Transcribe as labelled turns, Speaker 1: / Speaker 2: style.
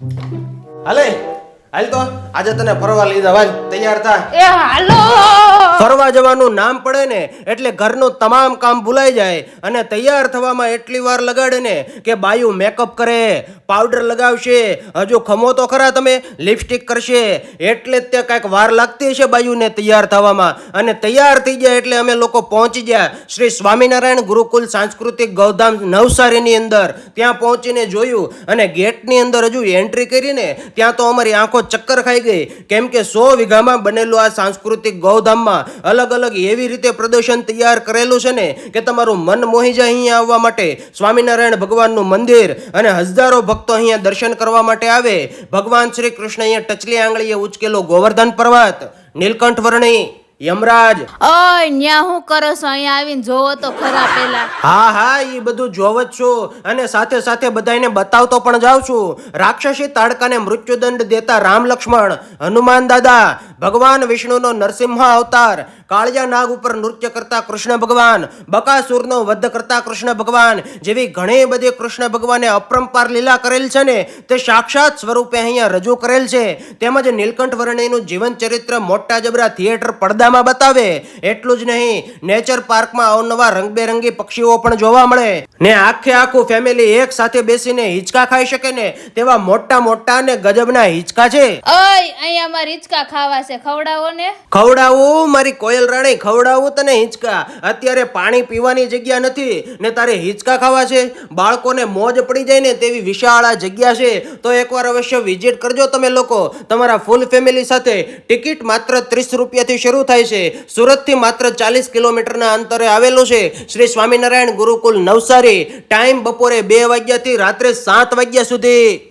Speaker 1: હાલે હાલ તો. આજે તને ફરવા લઈ જવા તૈયાર થા.
Speaker 2: એ હાલો.
Speaker 1: ફરવા જવાનું નામ પડે ને એટલે ઘરનું તમામ કામ ભૂલાઈ જાય અને તૈયાર થવામાં એટલી વાર લગાડે ને કે બાયુ મેકઅપ કરે પાવડર લગાવશે, હજુ ખમો તો ખરા તમે લિપસ્ટિક કરશે, એટલે જ તે કાંઈક વાર લાગતી હશે બાયુને તૈયાર થવામાં. અને તૈયાર થઈ જાય એટલે અમે લોકો પહોંચી ગયા શ્રી સ્વામિનારાયણ ગુરુકુલ સાંસ્કૃતિક ગૌધામ નવસારીની અંદર. ત્યાં પહોંચીને જોયું અને ગેટની અંદર હજુ એન્ટ્રી કરીને ત્યાં તો અમારી આંખો ચક્કર ખાઈ ગઈ. કેમ કે સો વીઘામાં બનેલું આ સાંસ્કૃતિક ગૌધામમાં અલગ અલગ એવી રીતે પ્રદર્શન તૈયાર કરેલું છે ને કે તમારું મન મોહી જાય અહીંયા આવવા માટે. સ્વામિનારાયણ ભગવાનનું મંદિર અને હજારો ભક્તો અહીંયા દર્શન કરવા માટે આવે. ભગવાન શ્રી કૃષ્ણ અહીંયા ટચલી આંગળીએ ઉચકેલો ગોવર્ધન પર્વત, નીલકંઠ વર્ણી યમરાજ.
Speaker 2: ઓય ન્યા હું કરો છો? અહીંયા આવીને જોવો તો ખરા પેલા.
Speaker 1: હા હા એ બધું જોવ જ છું. અને સાથે સાથે બધાને બતાવતો પણ જાઉં છું. રાક્ષસી તાડકાને મૃત્યુદંડ દેતા રામ લક્ષ્મણ હનુમાન દાદા ભગવાન વિષ્ણુનો નરસિંહ અવતાર કાળિયા નાગ ઉપર નૃત્ય કરતા કૃષ્ણ ભગવાન બકાસુરનો વધ કરતા કૃષ્ણ ભગવાન જેવી ઘણી બધી કૃષ્ણ ભગવાને અપરંપાર લીલા કરેલ છે ને તે સાક્ષાત સ્વરૂપે અહીંયા રજૂ કરેલ છે. તેમજ નીલકંઠ વર્ણિનું જીવન ચરિત્ર મોટા જબરા થિયેટર પડદામાં બતાવે. એટલું જ નહીં નેચર પાર્કમાં અવનવા રંગબેરંગી પક્ષીઓ પણ જોવા મળે. ને આખે આખું ફેમિલી એક સાથે બેસીને હિંચકા ખાઈ શકે ને તેવા મોટા મોટા ને ગજબના હિંચકા છે.
Speaker 2: ઓય અહીંયા મારી હિંચકા ખાવા છે. ખવડાવો ને.
Speaker 1: ખવડાવું મારી કોયલ રાણી ખવડાવું તને હિંચકા. અત્યારે પાણી પીવાની જગ્યા નથી, ને તારે હિંચકા ખાવા છે? બાળકોને મોજ પડી જાય ને તેવી વિશાળ જગ્યા છે. તો એકવાર અવશ્ય વિઝિટ કરજો તમે લોકો. તમારા ફૂલ ફેમિલી સાથે ટિકિટ માત્ર ત્રીસ રૂપિયાથી શરૂ થાય છે. સુરતથી માત્ર ચાલીસ કિલોમીટરના અંતરે આવેલું છે. શ્રી સ્વામિનારાયણ ગુરુકુલ નવસારી. ટાઈમ બપોરે બે વાગ્યાથી રાત્રે સાત વાગ્યા સુધી.